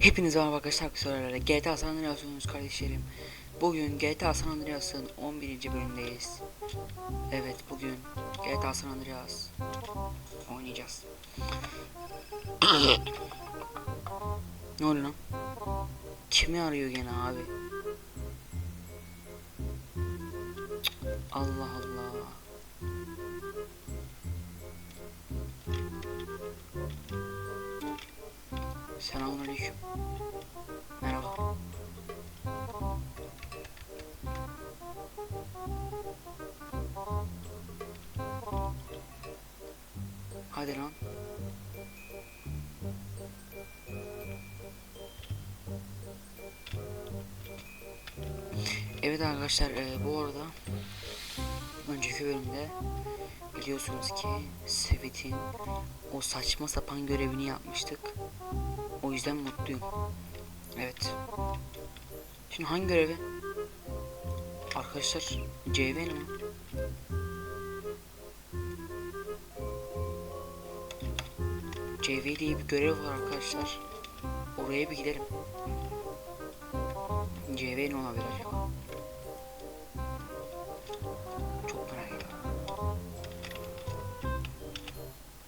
Hepinize merhaba arkadaşlar arkadaşlar GTA San Andreas oynuyoruz kardeşlerim. Bugün GTA San Andreas'ın 11. bölümündeyiz. Evet bugün GTA San Andreas oynayacağız. ne oluyor lan? Kimi arıyor gene abi? Allah Allah. Selamünaleyküm. Merhaba. Hadi lan. Evet arkadaşlar e, bu arada önceki bölümde biliyorsunuz ki Svet'in o saçma sapan görevini yapmıştık. O yüzden mutluyum. Evet. Şimdi hangi görevi? Arkadaşlar CV mi? CV diye bir görev var arkadaşlar. Oraya bir gidelim. CV ne olabilir acaba? Çok merak ediyorum.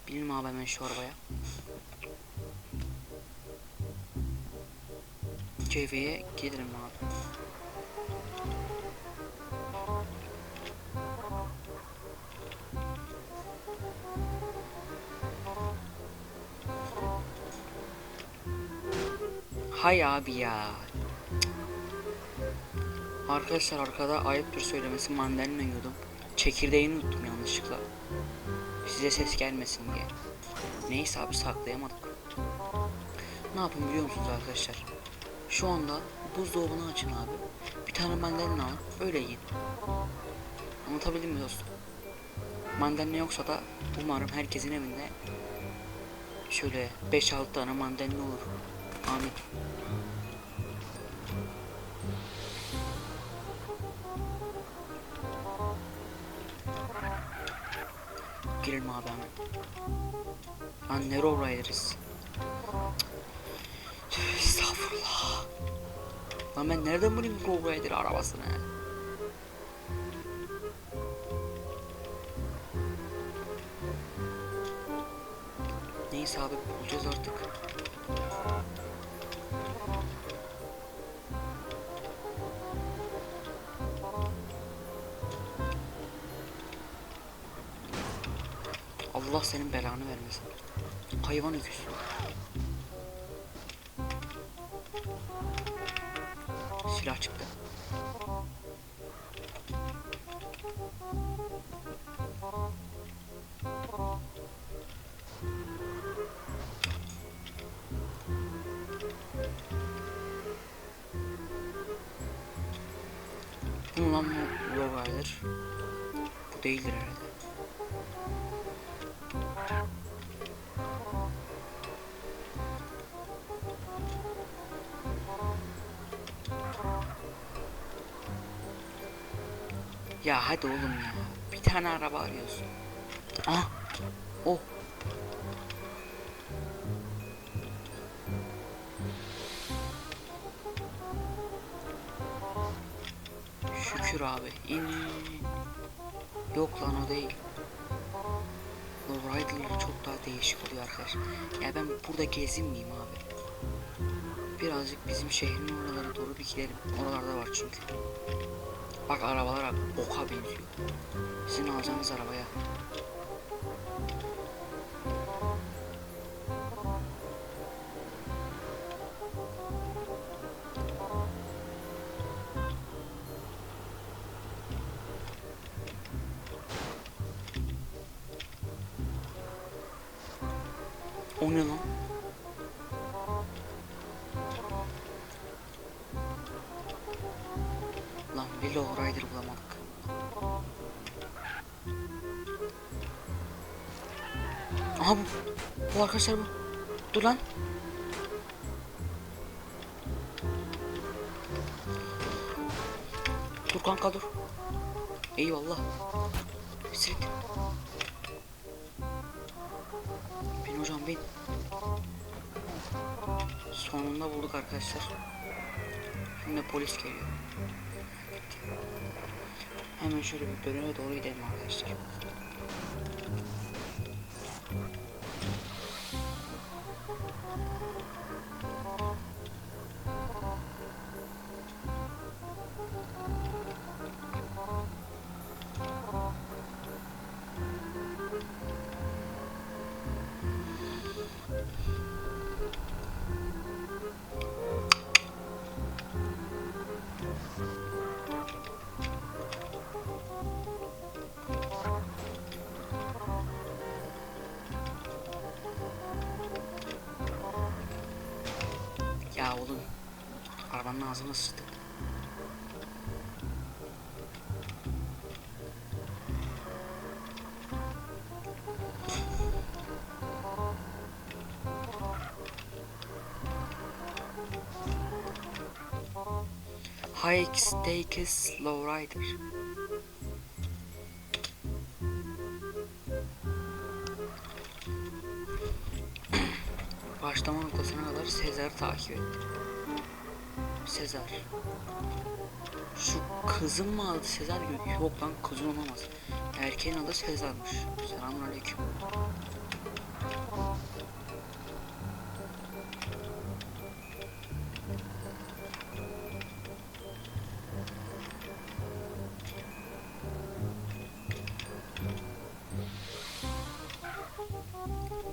Binelim abi hemen şu arabaya. CV'ye gidelim abi. Hay abi ya. Arkadaşlar arkada ayıptır söylemesi mandalina yiyordum. Çekirdeğini unuttum yanlışlıkla. Size ses gelmesin diye. Neyse abi saklayamadık. Ne yapın biliyor musunuz arkadaşlar? Şu anda buzdolabını açın abi. Bir tane mandalina alın. Öyle yiyin. Anlatabildim mi dostum? Mandalina yoksa da umarım herkesin evinde şöyle 5-6 tane mandalina olur. Amin. Girelim abi hemen. Lan ne Rider'ız? Tüh, Estağfurullah. Lan ben nereden bulayım Rob Rider arabasını? Neyse abi bulacağız artık. Allah senin belanı vermesin. Hayvan öküz. Silah çıktı. Bu mu lan bu? Bu değildir herhalde. Hadi oğlum ya. Bir tane araba arıyorsun. Ah. Oh. Şükür abi. İn. Yok lan o değil. Bu Rider'lar çok daha değişik oluyor arkadaşlar. Ya ben burada gezinmeyeyim abi. Birazcık bizim şehrin oralara doğru bir gidelim. Oralarda var çünkü. Bak arabalar abi oka benziyor. Sizin alacağınız arabaya. O ne lan? Lan arkadaşlar bu. Dur lan. Dur kanka dur. Eyvallah. Sik. Bin hocam bin. Sonunda bulduk arkadaşlar. Şimdi polis geliyor. Hemen şöyle bir bölüme doğru gidelim arkadaşlar. Arabanın ağzına sıçtı. Hike Steak Slow Rider. Başlama noktasına kadar Sezar'ı takip et. Sezar. Şu kızın mı adı Sezar? Yok lan kızın olamaz. Erkeğin adı Sezar'mış. Selamünaleyküm.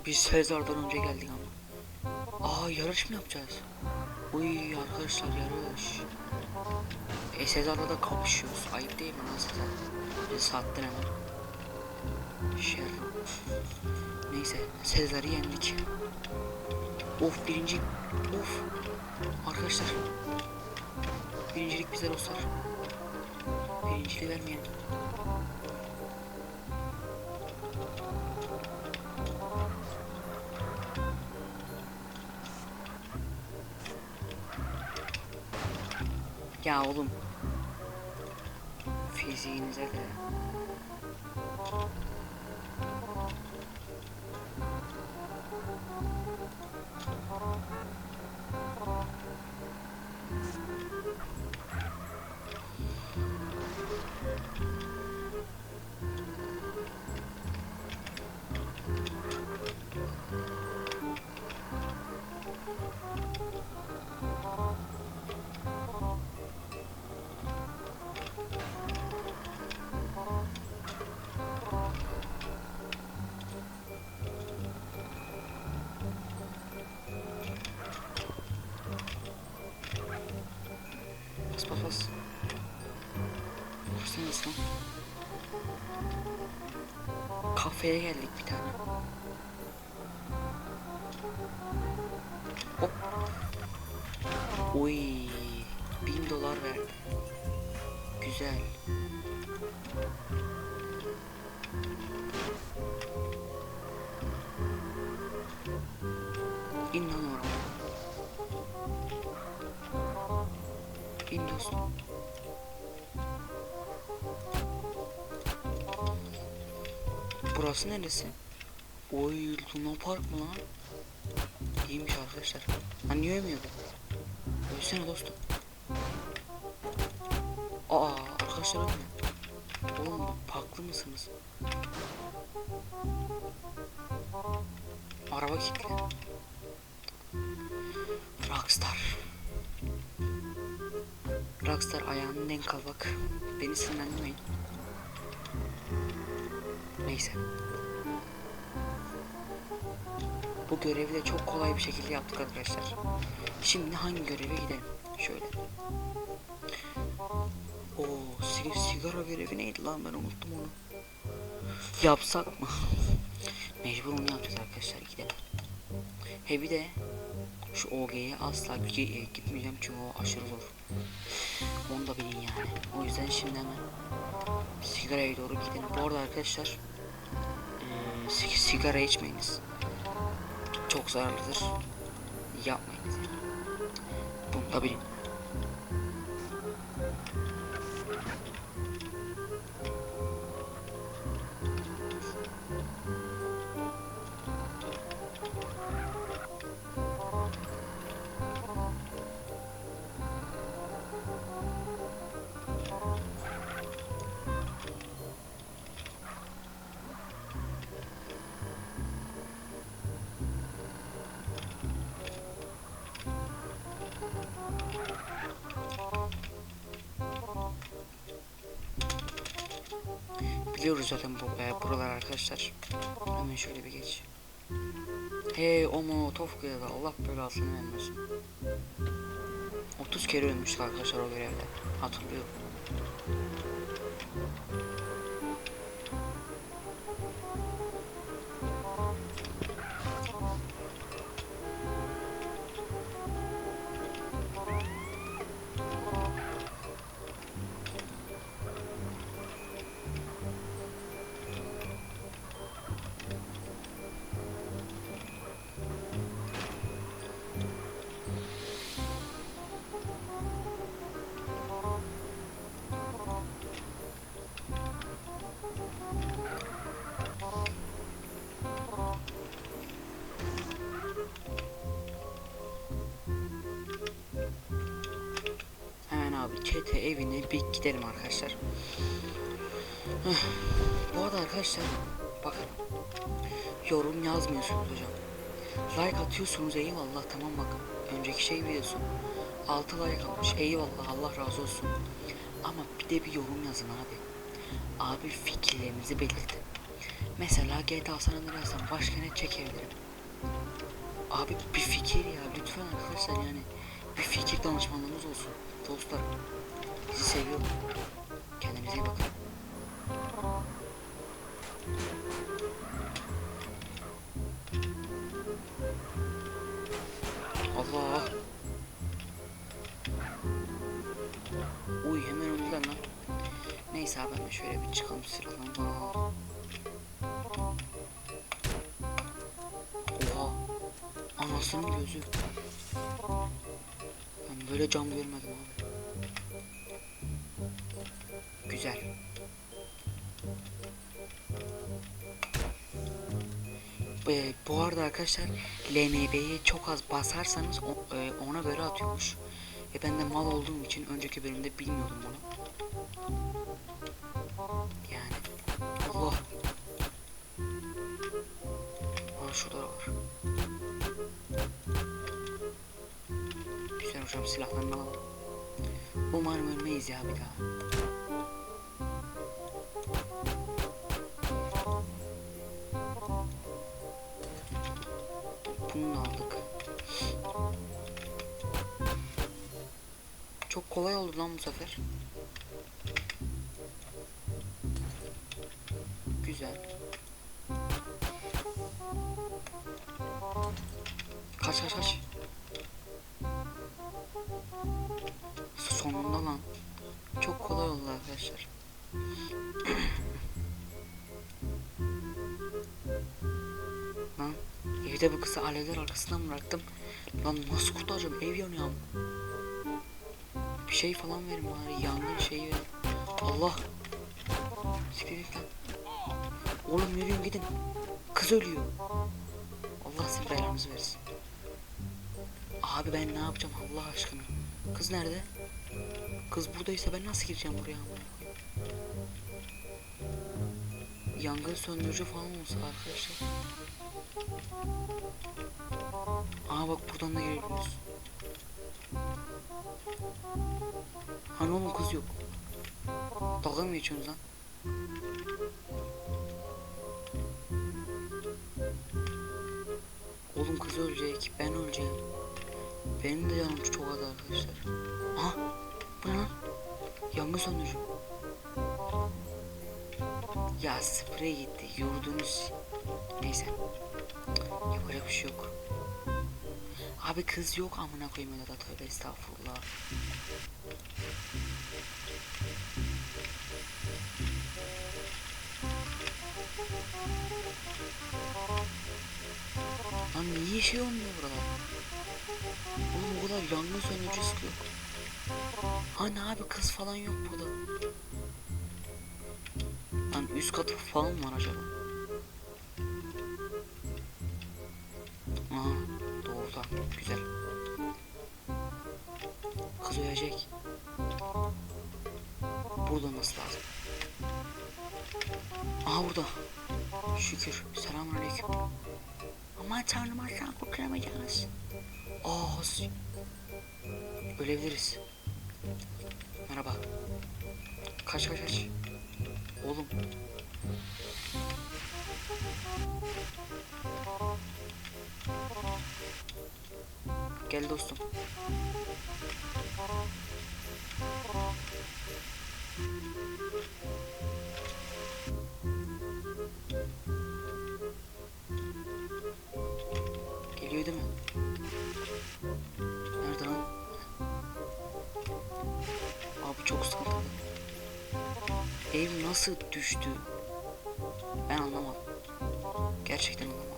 Biz Sezar'dan önce geldik ama. Aa yarış mı yapacağız? Uy arkadaşlar yarış. E Sezar'la da kapışıyoruz. Ayıp değil mi lan Sezar? Bizi sattın hemen. Şerro. Neyse Sezar'ı yendik. Of birinci. Of. Arkadaşlar. Birincilik bize dostlar. Birinciliği vermeyelim. Ya oğlum. Fiziğinize de. Kafeye geldik bir tane. Hop. Oy. Bin dolar verdi. Güzel. İn lan oraya. İn dostum. Burası neresi? Oy Luna Park mı lan? İyiymiş arkadaşlar. Lan niye ölmüyor bu? Ölsene dostum. Aa arkadaşlar ölmüyor. Oğlum haklı mısınız? Araba kilitli. Rockstar. Rockstar ayağını denk al bak. Beni sinirlendirmeyin. Neyse. Bu görevi de çok kolay bir şekilde yaptık arkadaşlar. Şimdi hangi göreve gidelim? Şöyle. O sig sigara görevi neydi lan ben unuttum onu. Yapsak mı? Mecbur onu yapacağız arkadaşlar gidelim. He bir de şu OG'ye asla e, gitmeyeceğim çünkü o aşırı zor. Onu da bilin yani. O yüzden şimdi hemen sigaraya doğru gidelim. Bu arada arkadaşlar sigara içmeyiniz. Çok zararlıdır. Yapmayınız. Bunu da bilin. Biliyoruz zaten bu, e, buralar arkadaşlar. Hemen şöyle bir geç. Hey o molotof görevde Allah belasını vermesin. 30 kere ölmüştü arkadaşlar o görevde. Hatırlıyorum. Çete evine bir gidelim arkadaşlar. Bu arada arkadaşlar bakın yorum yazmıyorsunuz hocam. Like atıyorsunuz eyvallah tamam bak. Önceki şey biliyorsun. 6 like almış eyvallah Allah razı olsun. Ama bir de bir yorum yazın abi. Abi fikirlerinizi belirtin. Mesela GTA San Andreas'tan başka ne çekebilirim? Abi bir fikir ya lütfen arkadaşlar yani bir fikir danışmanlığınız olsun. Dostlar sizi seviyorum. Kendinize iyi bakın. Allah. Uy hemen öldüler lan. Neyse abi de şöyle bir çıkalım silahlarına. Oha. Anasının gözü. Ben böyle cam görmedim abi. Güzel. Ee, bu arada arkadaşlar LNB'ye çok az basarsanız o- e, ona göre atıyormuş. Ve ben de mal olduğum için önceki bölümde bilmiyordum bunu. Yani Allah. Aa şurada da var. Güzel hocam silahlarını alalım. Umarım ölmeyiz ya bir daha. Kolay oldu lan bu sefer. Güzel. Kaç kaç kaç. Sonunda lan. Çok kolay oldu arkadaşlar. lan evde bu kızı alevler arkasından bıraktım. Lan nasıl kurtaracağım ev yanıyor. ama. Şey falan verin bari yangın şeyi verin. Allah. Siktir git lan. Oğlum yürüyün gidin. Kız ölüyor. Allah sizin belanızı versin. Abi ben ne yapacağım Allah aşkına? Kız nerede? Kız buradaysa ben nasıl gireceğim buraya? Yangın söndürücü falan olsa arkadaşlar. Aa bak buradan da girebiliyoruz. Hani oğlum kız yok. Dalga mı geçiyorsunuz lan? Oğlum kız ölecek, ben öleceğim. Benim de canım çok az arkadaşlar. Aha, bu ne lan? Yangın söndürücü. Ya sprey gitti, yurdunuz. Neyse. Yapacak bir şey yok. Abi kız yok amına koyayım ya da tövbe estağfurullah. Lan niye şey olmuyor buralar? Oğlum o kadar yangın söndürücüsü yok. Hani abi kız falan yok burada. Lan üst katı falan var acaba? Burada olması lazım. Aha burada. Şükür. Selamünaleyküm. Aman tanrım aslan kurtaramayacağız. Aa, s- ölebiliriz. Merhaba. Kaç kaç kaç. Oğlum. Gel dostum. Geliyor değil mi? Nerede lan? Abi çok sıkıntılı. Ev nasıl düştü? Ben anlamadım. Gerçekten anlamadım.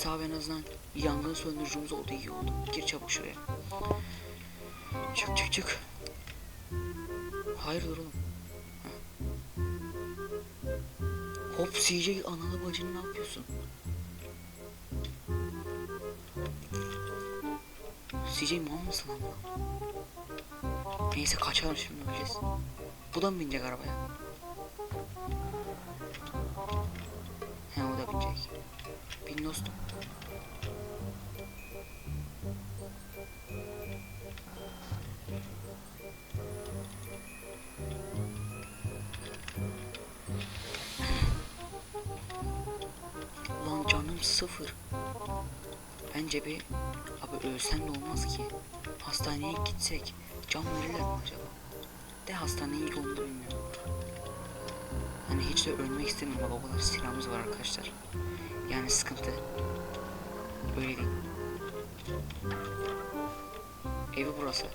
Neyse abi en azından yangın söndürücümüz oldu iyi oldu. Gir çabuk şuraya. Çık çık çık. Hayırdır oğlum? Hop CJ analı bacını ne yapıyorsun? CJ mal mısın ama? Neyse kaçalım şimdi öleceğiz. Bu da mı binecek arabaya? He o da binecek. Bin dostum. Sıfır. Bence bir abi ölsem de olmaz ki. Hastaneye gitsek can verirler mi acaba? De hastanenin iyi yolunu bilmiyorum. Hani hiç de ölmek istemiyorum bak o kadar silahımız var arkadaşlar. Yani sıkıntı. Öyle değil. Evi burası.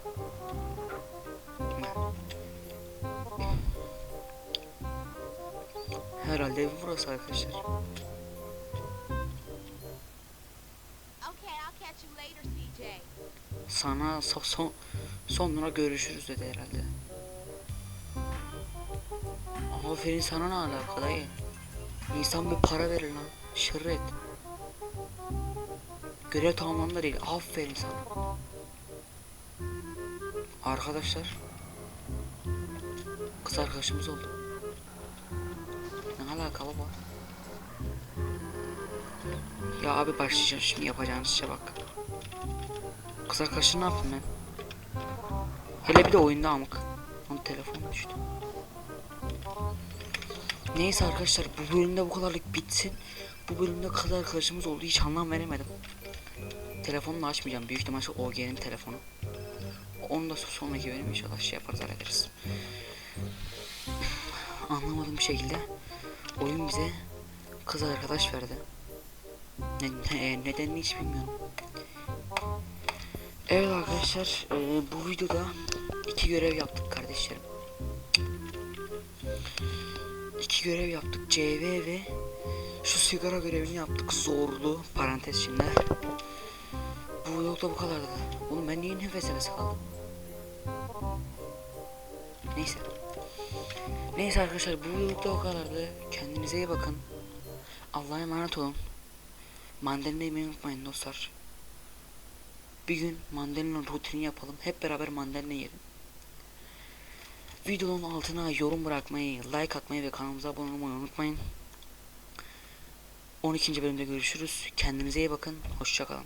Herhalde evi burası arkadaşlar. Sana so son sonra görüşürüz dedi herhalde. Aferin sana ne alaka dayı? İnsan bir para verir lan. Şirret. Görev tamamlandı değil. Aferin sana. Arkadaşlar. Kız arkadaşımız oldu. Ne alaka baba? Ya abi başlayacağım şimdi yapacağınız işe bak. Kız arkadaşını ne yaptım ben? Hele bir de oyunda amık. Onun telefonu düştü. Neyse arkadaşlar bu bölümde bu kadarlık bitsin. Bu bölümde kız arkadaşımız oldu hiç anlam veremedim. Telefonunu açmayacağım. Büyük ihtimalle OG'nin telefonu. Onu da sonraki bölüm inşallah şey yaparız hallederiz. Anlamadığım bir şekilde oyun bize kız arkadaş verdi. Ne, ne, nedenini hiç bilmiyorum. Evet arkadaşlar e, bu videoda iki görev yaptık kardeşlerim. İki görev yaptık CV ve şu sigara görevini yaptık zorlu parantez şimdi. Bu yolda bu kadardı. Oğlum ben niye nefes nefese kaldım? Neyse. Neyse arkadaşlar bu yolda o kadardı. Kendinize iyi bakın. Allah'a emanet olun. Mandalina yemeyi unutmayın dostlar. Bir gün mandalina rutini yapalım. Hep beraber mandalina yiyelim. Videonun altına yorum bırakmayı, like atmayı ve kanalımıza abone olmayı unutmayın. 12. bölümde görüşürüz. Kendinize iyi bakın. Hoşçakalın.